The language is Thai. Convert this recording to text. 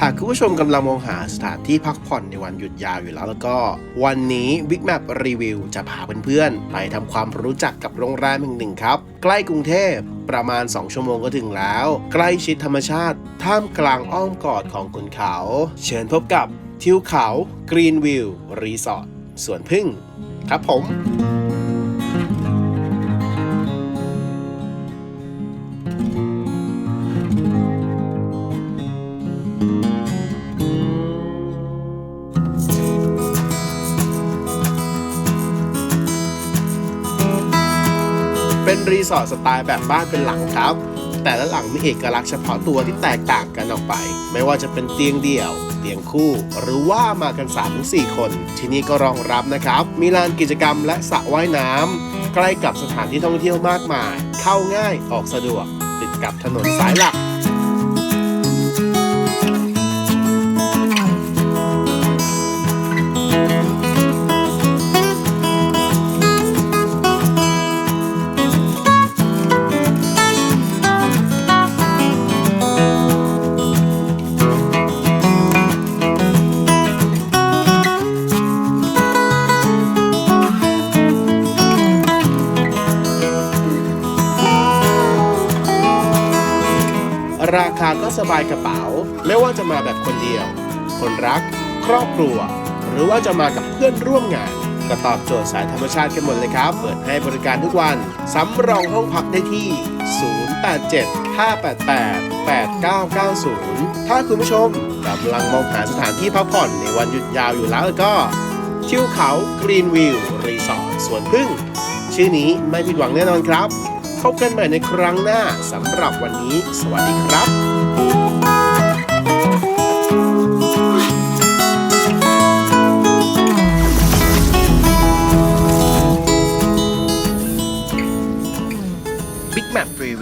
หากคุณผู้ชมกำลังมองหาสถานที่พักผ่อนในวันหยุดยาวอยู่แล้วแล้วก็ วันนี้ Big Map รีวิวจะพาเพื่อนๆ ไปทำความรู้จักกับโรงแรมแห่งหนึ่งครับ ใกล้กรุงเทพประมาณ 2 ชั่วโมงก็ถึงแล้ว ใกล้ชิดธรรมชาติ ท่ามกลางอ้อมกอดของขุนเขา เชิญพบกับทิวเขากรีนวิวรีสอร์ทสวนพึ่ง ครับผม เป็นรีสอร์ทสไตล์แบบบ้านเป็นหลังครับ แต่ละหลังมีเอกลักษณ์เฉพาะตัวที่แตกต่างกันออกไป ไม่ว่าจะเป็นเตียงเดี่ยว เตียงคู่ หรือว่ามากัน3าถึงสคน ที่นี่ก็รองรับนะครับ มีลานกิจกรรมและสระว่ายน้ำใกล้กับสถานที่ท่องเที่ยวมากมาย เข้าง่ายออกสะดวก ติดกับถนนสายหลัก ราคาก็สบายกระเป๋า ไม่ว่าจะมาแบบคนเดียว คนรัก ครอบครัว หรือว่าจะมากับเพื่อนร่วมงาน ก็ตอบโจทย์สายธรรมชาติกันหมดเลยครับ เปิดให้บริการทุกวันสำรองห้องพักได้ที่ 087 588 8990 ถ้าคุณผู้ชมกำลังมองหาสถานที่พักผ่อนในวันหยุดยาวอยู่แล้วก็ทิวเขากรีนวิวรีสอร์ทสวนพึ่ง ชื่อนี้ไม่ผิดหวังแน่นอนครับ บกันใหม่ในครั้งหน้าสำหรับวันนี้ สวัสดีครับ Big Map Review